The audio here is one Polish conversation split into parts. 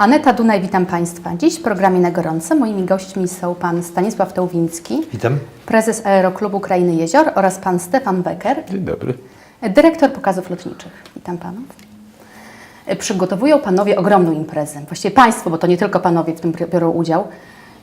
Aneta Dunaj, witam Państwa. Dziś w programie Na Gorąco moimi gośćmi są Pan Stanisław Tełwiński, Witam. prezes Aeroklubu Krainy Jezior oraz Pan Stefan Becker, Dzień dobry. dyrektor pokazów lotniczych. Witam Panów. Przygotowują Panowie ogromną imprezę, właściwie Państwo, bo to nie tylko Panowie w tym bi- biorą udział,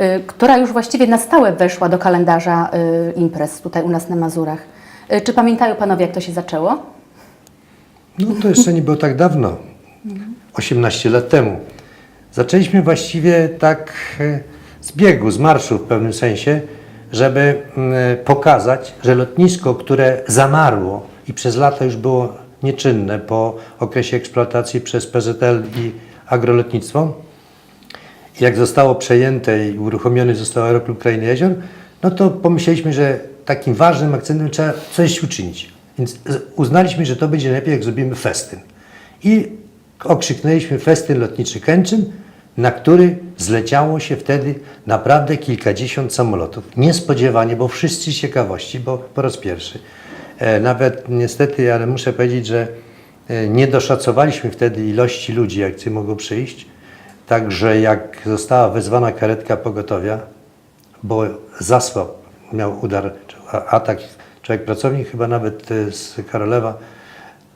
y, która już właściwie na stałe weszła do kalendarza y, imprez tutaj u nas na Mazurach. Y, Czy pamiętają Panowie, jak to się zaczęło? No to jeszcze nie było tak dawno, 18 lat temu. Zaczęliśmy właściwie tak e, z biegu, z marszu w pewnym sensie, żeby mm, pokazać, że lotnisko, które zamarło i przez lata już było nieczynne po okresie eksploatacji przez PZL i agrolotnictwo, jak zostało przejęte i uruchomiony został Aeroklub Krainy Jezior, no to pomyśleliśmy, że takim ważnym akcentem trzeba coś uczynić. Więc z- uznaliśmy, że to będzie lepiej, jak zrobimy festyn. I okrzyknęliśmy festyn lotniczy Kęczyn, na który zleciało się wtedy naprawdę kilkadziesiąt samolotów. Niespodziewanie, bo wszyscy z ciekawości, bo po raz pierwszy. E, nawet niestety, ale muszę powiedzieć, że e, nie doszacowaliśmy wtedy ilości ludzi, jak ci mogą przyjść. Także jak została wezwana karetka pogotowia, bo zasłab miał udar, atak, człowiek pracownik chyba nawet e, z Karolewa,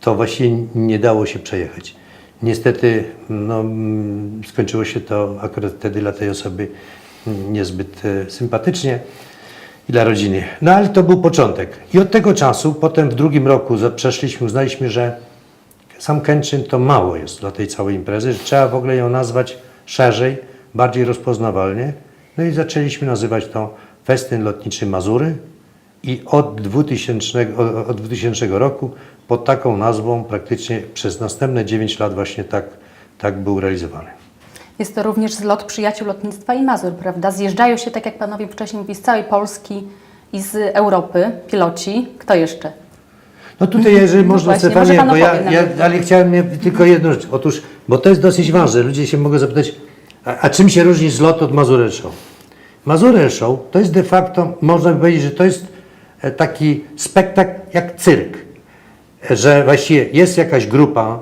to właściwie nie dało się przejechać. Niestety no, mm, skończyło się to akurat wtedy dla tej osoby niezbyt e, sympatycznie i dla rodziny. No ale to był początek. I od tego czasu, potem w drugim roku przeszliśmy, uznaliśmy, że sam Kęczyn to mało jest dla tej całej imprezy, że trzeba w ogóle ją nazwać szerzej, bardziej rozpoznawalnie. No i zaczęliśmy nazywać to Festyn Lotniczy Mazury i od 2000, o- od 2000 roku pod taką nazwą praktycznie przez następne 9 lat właśnie tak, tak był realizowany. Jest to również zlot przyjaciół lotnictwa i Mazur, prawda? Zjeżdżają się, tak jak Panowie wcześniej mówili, z całej Polski i z Europy piloci. Kto jeszcze? No tutaj, jeżeli można, właśnie, Stefanie, bo ja, ja, ale chciałem tylko jedną rzecz. Otóż, bo to jest dosyć ważne, ludzie się mogą zapytać, a, a czym się różni zlot od Mazurel Show? Mazurel Show to jest de facto, można by powiedzieć, że to jest e, taki spektakl jak cyrk. Że właściwie jest jakaś grupa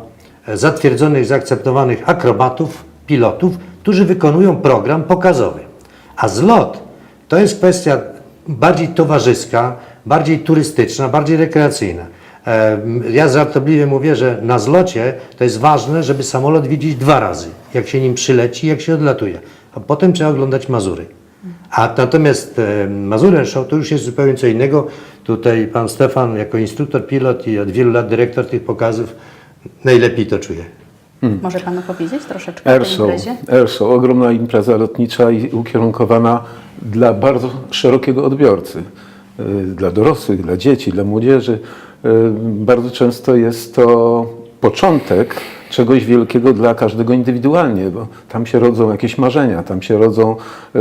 e, zatwierdzonych, zaakceptowanych akrobatów, pilotów, którzy wykonują program pokazowy. A zlot to jest kwestia bardziej towarzyska, bardziej turystyczna, bardziej rekreacyjna. E, Ja żartobliwie mówię, że na zlocie to jest ważne, żeby samolot widzieć dwa razy, jak się nim przyleci, jak się odlatuje, a potem trzeba oglądać Mazury. A natomiast e, Mazurę Show to już jest zupełnie co innego. Tutaj pan Stefan jako instruktor pilot i od wielu lat dyrektor tych pokazów najlepiej to czuje. Może Pan opowiedzieć troszeczkę o tej imprezie? Airshow, ogromna impreza lotnicza i ukierunkowana dla bardzo szerokiego odbiorcy. Y, Dla dorosłych, dla dzieci, dla młodzieży. Y, Bardzo często jest to początek czegoś wielkiego dla każdego indywidualnie, bo tam się rodzą jakieś marzenia, tam się rodzą y,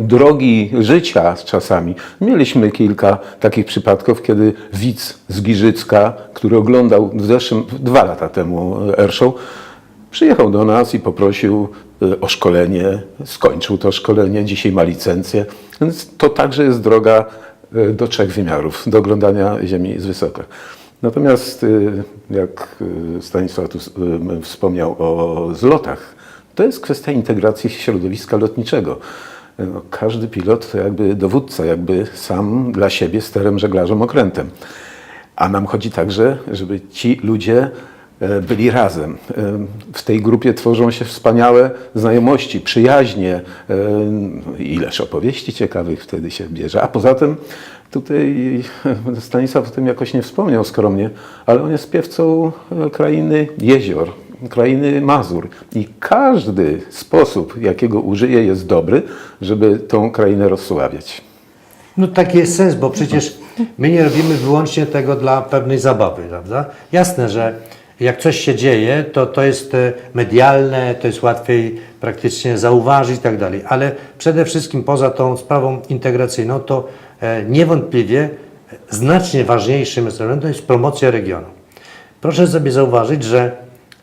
drogi życia z czasami. Mieliśmy kilka takich przypadków, kiedy widz z Giżycka, który oglądał w zeszłym, dwa lata temu Airshow, Przyjechał do nas i poprosił y, o szkolenie, skończył to szkolenie, dzisiaj ma licencję. Więc to także jest droga do trzech wymiarów, do oglądania Ziemi z wysoka. Natomiast y, jak y, Stanisław tu y, wspomniał o zlotach, to jest kwestia integracji środowiska lotniczego. No, każdy pilot to jakby dowódca, jakby sam dla siebie sterem, żeglarzem, okrętem. A nam chodzi także, żeby ci ludzie e, byli razem. E, W tej grupie tworzą się wspaniałe znajomości, przyjaźnie, e, ileż opowieści ciekawych wtedy się bierze. A poza tym tutaj Stanisław o tym jakoś nie wspomniał skromnie, ale on jest piewcą e, krainy jezior, krainy Mazur. I każdy sposób, jakiego użyje, jest dobry, żeby tą krainę rozsławiać. No taki jest sens, bo przecież my nie robimy wyłącznie tego dla pewnej zabawy, prawda? Jasne, że jak coś się dzieje, to to jest e, medialne, to jest łatwiej praktycznie zauważyć i tak dalej, ale przede wszystkim poza tą sprawą integracyjną, to niewątpliwie znacznie ważniejszym elementem jest promocja regionu. Proszę sobie zauważyć, że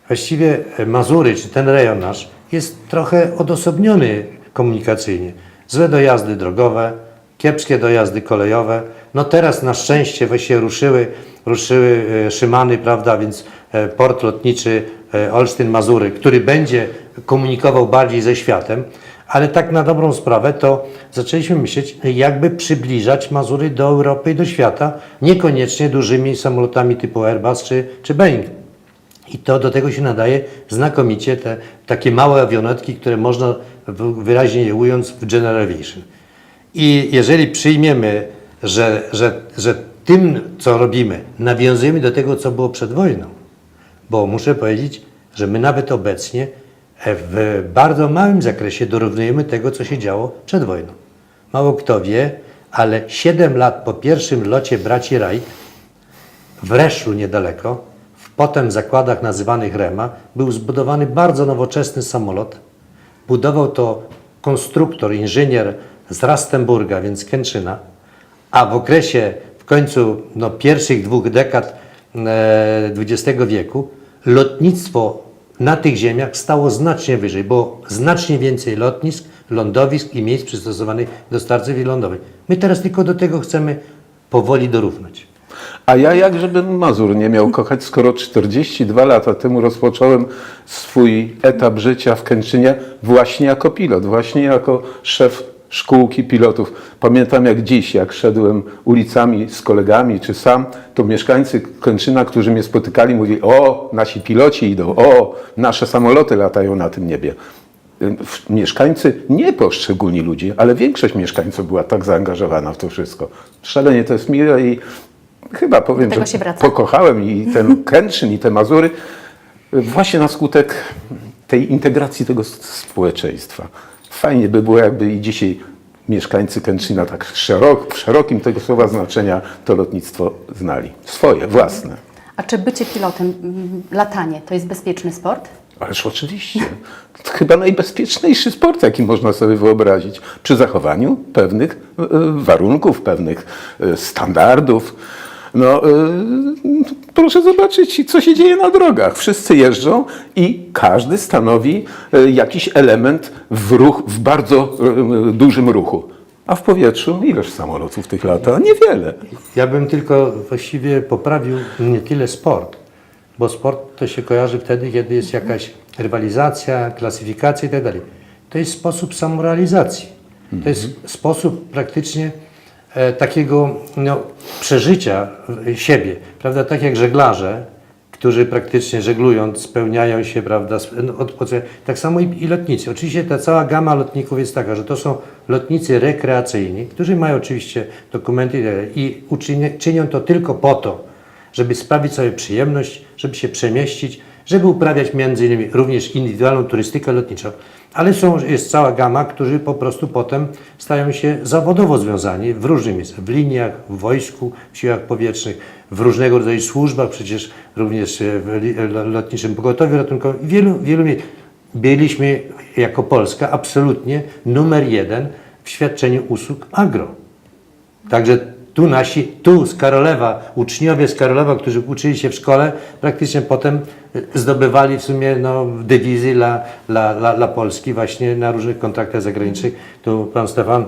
właściwie Mazury, czy ten rejon nasz, jest trochę odosobniony komunikacyjnie. Złe dojazdy drogowe, kiepskie dojazdy kolejowe. No teraz na szczęście właściwie ruszyły, ruszyły e, Szymany, prawda, więc e, port lotniczy e, Olsztyn-Mazury, który będzie komunikował bardziej ze światem, ale tak na dobrą sprawę to zaczęliśmy myśleć, jakby przybliżać Mazury do Europy i do świata, niekoniecznie dużymi samolotami typu Airbus czy, czy Boeing. I to do tego się nadaje znakomicie te takie małe awionetki, które można wyraźnie je w General Aviation. I jeżeli przyjmiemy, że, że, że tym, co robimy, nawiązujemy do tego, co było przed wojną, bo muszę powiedzieć, że my nawet obecnie w bardzo małym zakresie dorównujemy tego, co się działo przed wojną. Mało kto wie, ale 7 lat po pierwszym locie braci Wright w Reszlu niedaleko, w potem zakładach nazywanych Rema, był zbudowany bardzo nowoczesny samolot. Budował to konstruktor, inżynier z Rastenburga, więc Kęczyna, a w okresie w końcu no, pierwszych dwóch dekad e, XX wieku lotnictwo na tych ziemiach stało znacznie wyżej, było znacznie więcej lotnisk, lądowisk i miejsc przystosowanych do start cywilądowej. My teraz tylko do tego chcemy powoli dorównać. A ja jak żebym Mazur nie miał kochać, skoro 42 lata temu rozpocząłem swój etap życia w Kęczynie właśnie jako pilot, właśnie jako szef szkółki pilotów. Pamiętam jak dziś, jak szedłem ulicami z kolegami czy sam, to mieszkańcy Kęczyna, którzy mnie spotykali, mówili o, nasi piloci idą, o, nasze samoloty latają na tym niebie. Mieszkańcy, nie poszczególni ludzie, ale większość mieszkańców była tak zaangażowana w to wszystko. Szalenie to jest miłe i chyba powiem, że pokochałem i ten Kęczyn, i te Mazury właśnie na skutek tej integracji tego społeczeństwa. Fajnie by było, jakby i dzisiaj mieszkańcy Kęczyna tak szerok, w szerokim tego słowa znaczenia to lotnictwo znali. Swoje, własne. A czy bycie pilotem, mm, latanie, to jest bezpieczny sport? Ależ oczywiście. To chyba najbezpieczniejszy sport, jaki można sobie wyobrazić. Przy zachowaniu pewnych e, warunków, pewnych e, standardów. No, e, proszę zobaczyć, co się dzieje na drogach. Wszyscy jeżdżą i każdy stanowi e, jakiś element w, ruch, w bardzo e, dużym ruchu. A w powietrzu ileż samolotów tych lata? Niewiele. Ja bym tylko właściwie poprawił nie tyle sport, bo sport to się kojarzy wtedy, kiedy jest jakaś rywalizacja, klasyfikacja itd. To jest sposób samorealizacji. To jest sposób praktycznie takiego no, przeżycia e, siebie. Prawda? Tak jak żeglarze, którzy praktycznie żeglując spełniają się, prawda, no, tak samo i, i lotnicy. Oczywiście ta cała gama lotników jest taka, że to są lotnicy rekreacyjni, którzy mają oczywiście dokumenty i dalej, i uczynię, czynią to tylko po to, żeby sprawić sobie przyjemność, żeby się przemieścić, żeby uprawiać między innymi również indywidualną turystykę lotniczą. Ale są, jest cała gama, którzy po prostu potem stają się zawodowo związani w różnych miejscach, w liniach, w wojsku, w siłach powietrznych, w różnego rodzaju służbach, przecież również e, w lo- lotniczym pogotowiu ratunkowym, wielu, wielu miejscach. Byliśmy jako Polska absolutnie numer jeden w świadczeniu usług agro. Także tu nasi, tu z Karolewa, uczniowie z Karolewa, którzy uczyli się w szkole, praktycznie potem zdobywali w sumie no, dywizji dla, dla, dla, dla Polski właśnie na różnych kontraktach zagranicznych. Tu pan Stefan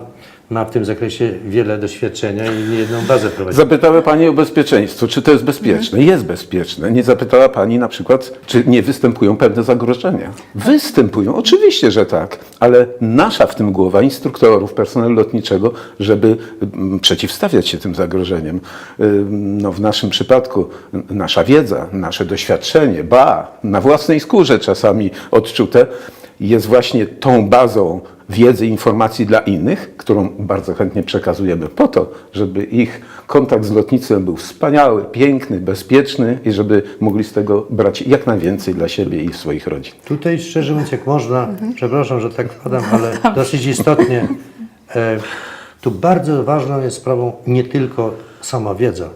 ma w tym zakresie wiele doświadczenia i niejedną bazę prowadzi. Zapytała Pani o bezpieczeństwo. Czy to jest bezpieczne? Jest bezpieczne. Nie zapytała Pani na przykład, czy nie występują pewne zagrożenia. Występują, oczywiście, że tak, ale nasza w tym głowa, instruktorów, personelu lotniczego, żeby mm, przeciwstawiać się tym zagrożeniom. No, w naszym przypadku nasza wiedza, nasze doświadczenie, ba, na własnej skórze czasami odczute, jest właśnie tą bazą wiedzy, informacji dla innych, którą bardzo chętnie przekazujemy po to, żeby ich kontakt z lotnictwem był wspaniały, piękny, bezpieczny i żeby mogli z tego brać jak najwięcej dla siebie i swoich rodzin. Tutaj szczerze mówiąc, jak można, przepraszam, że tak wpadam, ale dosyć istotnie, e, tu bardzo ważną jest sprawą nie tylko sama wiedza,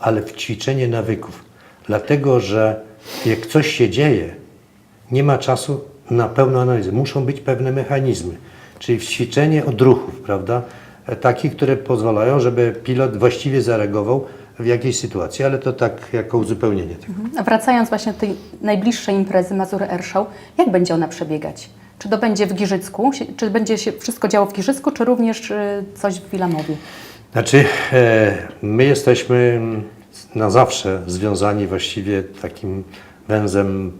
ale ćwiczenie nawyków. Dlatego, że jak coś się dzieje, nie ma czasu na pełną analizę. Muszą być pewne mechanizmy, czyli ćwiczenie odruchów, prawda? E, Takich, które pozwalają, żeby pilot właściwie zareagował w jakiejś sytuacji, ale to tak jako uzupełnienie tego. A Wracając właśnie do tej najbliższej imprezy Mazury Airshow, jak będzie ona przebiegać? Czy to będzie w Giżycku? Czy będzie się wszystko działo w Giżycku, czy również y, coś w Wilamowie? Znaczy, e, my jesteśmy na zawsze związani właściwie takim węzłem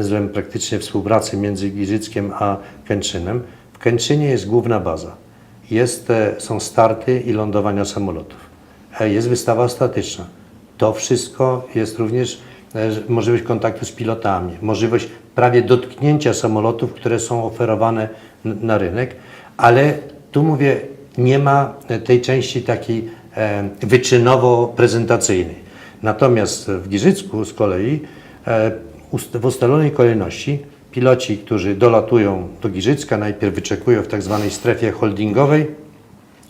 względem praktycznie współpracy między Giżyckiem a Kęczynem. W Kęczynie jest główna baza. Jest, e, są starty i lądowania samolotów. E, Jest wystawa statyczna. To wszystko jest również e, możliwość kontaktu z pilotami, możliwość prawie dotknięcia samolotów, które są oferowane na rynek, ale tu mówię, nie ma tej części takiej wyczynowo-prezentacyjnej. Natomiast w Giżycku z kolei w ustalonej kolejności piloci, którzy dolatują do Giżycka, najpierw wyczekują w tak zwanej strefie holdingowej,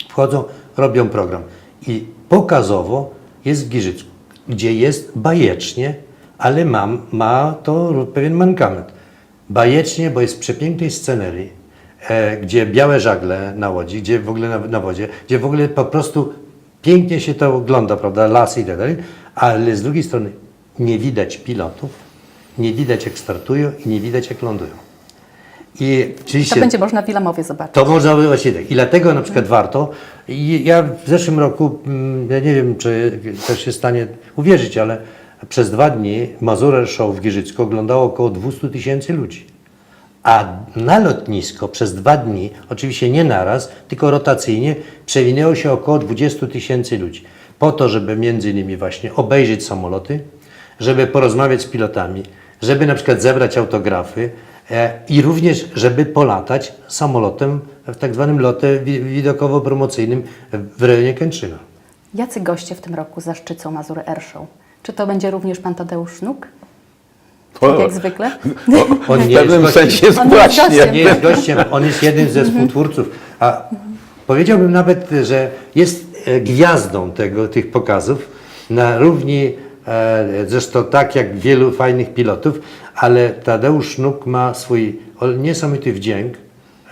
wchodzą, robią program. I pokazowo jest w Giżycku, gdzie jest bajecznie, ale mam, ma to pewien mankament. Bajecznie, bo jest w przepięknej scenerii, e, gdzie białe żagle na łodzi, gdzie w ogóle na, na wodzie, gdzie w ogóle po prostu pięknie się to ogląda, prawda, lasy i tak dalej, ale z drugiej strony nie widać pilotów, nie widać jak startują i nie widać jak lądują. I To oczywiście... będzie można w Wilemowie zobaczyć. To można właśnie tak. I dlatego na przykład warto. I ja w zeszłym roku, mm, ja nie wiem, czy też się stanie uwierzyć, ale przez dwa dni Mazurel Show w Giżycku oglądało około 200 tysięcy ludzi. A na lotnisko przez dwa dni, oczywiście nie naraz, tylko rotacyjnie, przewinęło się około 20 tysięcy ludzi. Po to, żeby między innymi właśnie obejrzeć samoloty, żeby porozmawiać z pilotami, żeby na przykład zebrać autografy e, i również, żeby polatać samolotem w tak zwanym locie wi- widokowo-promocyjnym w rejonie Kęczyna. Jacy goście w tym roku zaszczycą Mazury Airshow? Czy to będzie również pan Tadeusz Sznuk? Tak jak zwykle? On W nie jest pewnym gościem. sensie jest On właśnie. nie jest gościem, on jest jednym ze współtwórców. A powiedziałbym nawet, że jest e, gwiazdą tego, tych pokazów na równi, zresztą tak jak wielu fajnych pilotów, ale Tadeusz Sznuk ma swój niesamowity wdzięk,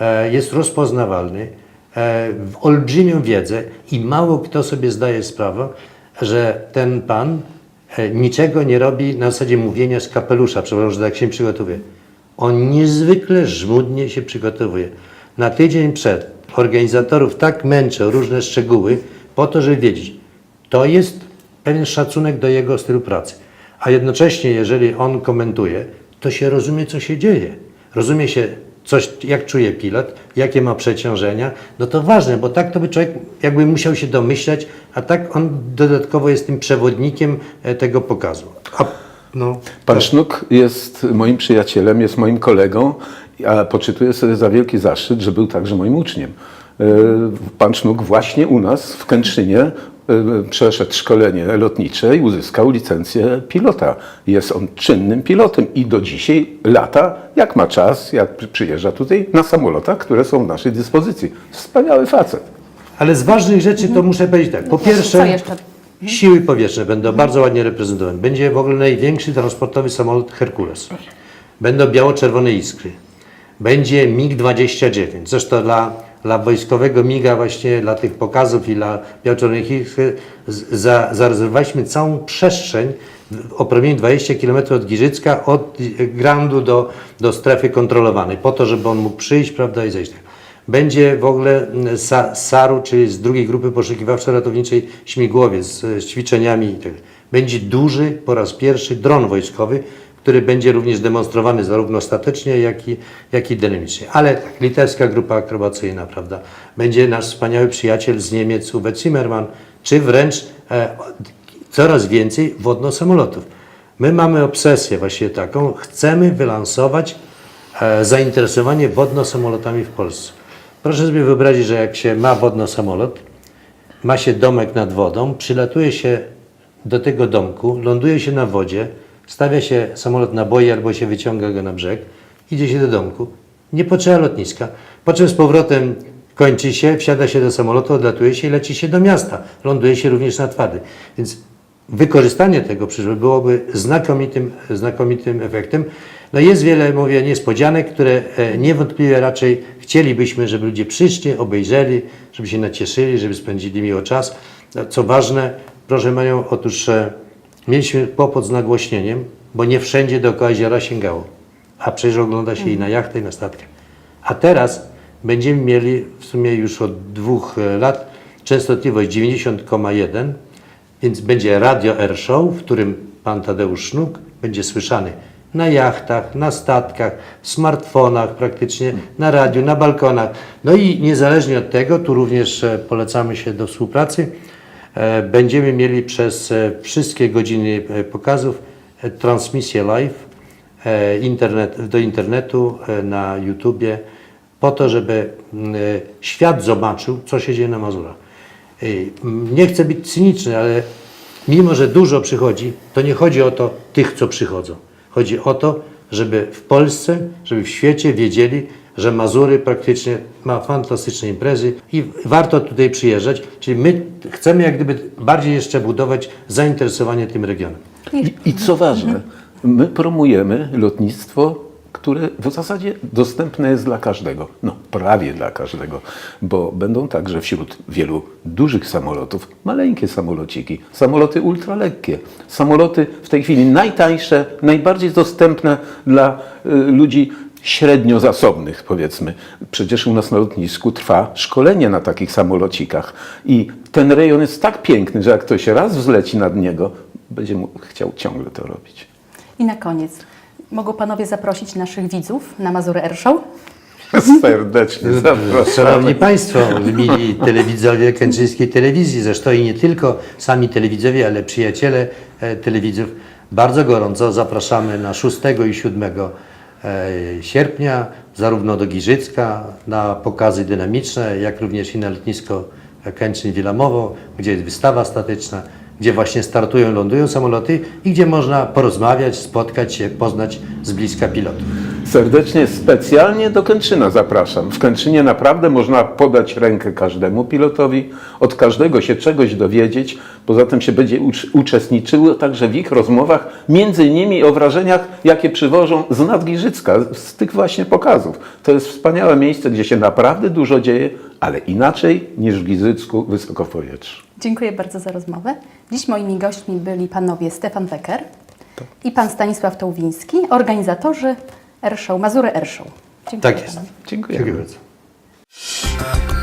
e, jest rozpoznawalny, e, w olbrzymią wiedzę i mało kto sobie zdaje sprawę, że ten pan e, niczego nie robi na zasadzie mówienia z kapelusza, przepraszam, że tak się przygotowuje. On niezwykle żmudnie się przygotowuje. Na tydzień przed organizatorów tak męczą różne szczegóły po to, żeby wiedzieć, to jest pewien szacunek do jego stylu pracy. A jednocześnie, jeżeli on komentuje, to się rozumie, co się dzieje. Rozumie się, coś, jak czuje pilot, jakie ma przeciążenia. No to ważne, bo tak to by człowiek jakby musiał się domyślać, a tak on dodatkowo jest tym przewodnikiem e, tego pokazu. A, no, Pan Sznuk jest moim przyjacielem, jest moim kolegą, a poczytuję sobie za wielki zaszczyt, że był także moim uczniem. E, Pan Sznuk właśnie u nas w Kętrzynie przeszedł szkolenie lotnicze i uzyskał licencję pilota. Jest on czynnym pilotem i do dzisiaj lata, jak ma czas, jak przy- przyjeżdża tutaj, na samolotach, które są w naszej dyspozycji. Wspaniały facet. Ale z ważnych rzeczy to muszę powiedzieć tak. Po właśnie, pierwsze, siły powietrzne będą bardzo ładnie reprezentowane. Będzie w ogóle największy transportowy samolot Herkules. Będą biało-czerwone iskry. Będzie MiG-29. Zresztą dla, dla wojskowego MiGa właśnie, dla tych pokazów i dla z- za, zarezerwowaliśmy całą przestrzeń o promieniu 20 km od Giżycka, od Grandu do, do strefy kontrolowanej, po to, żeby on mógł przyjść prawda, i zejść. Będzie w ogóle mm, sa, SAR-u, czyli z drugiej grupy poszukiwawczo-ratowniczej śmigłowiec z e, ćwiczeniami. tak. Będzie duży, po raz pierwszy dron wojskowy, który będzie również demonstrowany zarówno statycznie, jak i, jak i dynamicznie. Ale tak, litewska grupa akrobacyjna, prawda? Będzie nasz wspaniały przyjaciel z Niemiec, Uwe Zimmermann, czy wręcz e, coraz więcej wodno-samolotów. My mamy obsesję właśnie taką, chcemy wylansować e, zainteresowanie wodno-samolotami w Polsce. Proszę sobie wyobrazić, że jak się ma wodno-samolot, ma się domek nad wodą, przylatuje się do tego domku, ląduje się na wodzie, stawia się samolot na boi albo się wyciąga go na brzeg, idzie się do domku, nie potrzeba lotniska, po czym z powrotem kończy się, wsiada się do samolotu, odlatuje się i leci się do miasta. Ląduje się również na twardy. Więc wykorzystanie tego przyszłe byłoby znakomitym, znakomitym efektem. No jest wiele, mówię, niespodzianek, które e, niewątpliwie raczej chcielibyśmy, żeby ludzie przyszli, obejrzeli, żeby się nacieszyli, żeby spędzili miło czas. No, Co ważne, proszę Panią, otóż e, mieliśmy kłopot z nagłośnieniem, bo nie wszędzie dookoła jeziora sięgało. A przecież ogląda się i na jachtach, i na statkach. A teraz będziemy mieli w sumie już od dwóch e, lat częstotliwość 90,1, więc będzie radio Air Show, w którym pan Tadeusz Sznuk będzie słyszany na jachtach, na statkach, w smartfonach praktycznie, na radiu, na balkonach. No i niezależnie od tego, tu również e, polecamy się do współpracy, będziemy mieli przez e, wszystkie godziny e, pokazów e, transmisję live e, internet, do internetu, e, na YouTubie, po to, żeby mm, e, świat zobaczył, co się dzieje na Mazurach. E, Nie chcę być cyniczny, ale mimo, że dużo przychodzi, to nie chodzi o to tych, co przychodzą. Chodzi o to, żeby w Polsce, żeby w świecie wiedzieli, że Mazury praktycznie ma fantastyczne imprezy i warto tutaj przyjeżdżać. Czyli my chcemy jak gdyby bardziej jeszcze budować zainteresowanie tym regionem. I, I co ważne, my promujemy lotnictwo, które w zasadzie dostępne jest dla każdego. No, prawie dla każdego, bo będą także wśród wielu dużych samolotów maleńkie samolociki, samoloty ultralekkie, samoloty w tej chwili najtańsze, najbardziej dostępne dla y, ludzi średnio zasobnych, powiedzmy. Przecież u nas na lotnisku trwa szkolenie na takich samolocikach i ten rejon jest tak piękny, że jak ktoś raz wzleci nad niego, będzie mu chciał ciągle to robić. I na koniec, mogą Panowie zaprosić naszych widzów na Mazury Air Show? Serdecznie Szanowni zapraszamy. Państwo, mili telewidzowie Kęczyńskiej Telewizji, zresztą i nie tylko sami telewidzowie, ale przyjaciele e, telewidzów, bardzo gorąco zapraszamy na 6 i 7 e, sierpnia, zarówno do Giżycka na pokazy dynamiczne, jak również i na lotnisko Kęczyn-Wilamowo, gdzie jest wystawa statyczna, gdzie właśnie startują, lądują samoloty i gdzie można porozmawiać, spotkać się, poznać z bliska pilotów. Serdecznie, specjalnie do Kęczyna zapraszam. W Kęczynie naprawdę można podać rękę każdemu pilotowi, od każdego się czegoś dowiedzieć. Poza tym się będzie ucz- uczestniczyło także w ich rozmowach, między innymi o wrażeniach, jakie przywożą z Nadgiżycka, z tych właśnie pokazów. To jest wspaniałe miejsce, gdzie się naprawdę dużo dzieje, ale inaczej niż w Gizycku, wysoko w powietrzu. Dziękuję bardzo za rozmowę. Dziś moimi gośćmi byli Panowie Stefan Wecker i Pan Stanisław Tołwiński, organizatorzy Air Show, Mazury Air Show. Dziękuję Tak jest. Dziękuję. Dziękuję bardzo.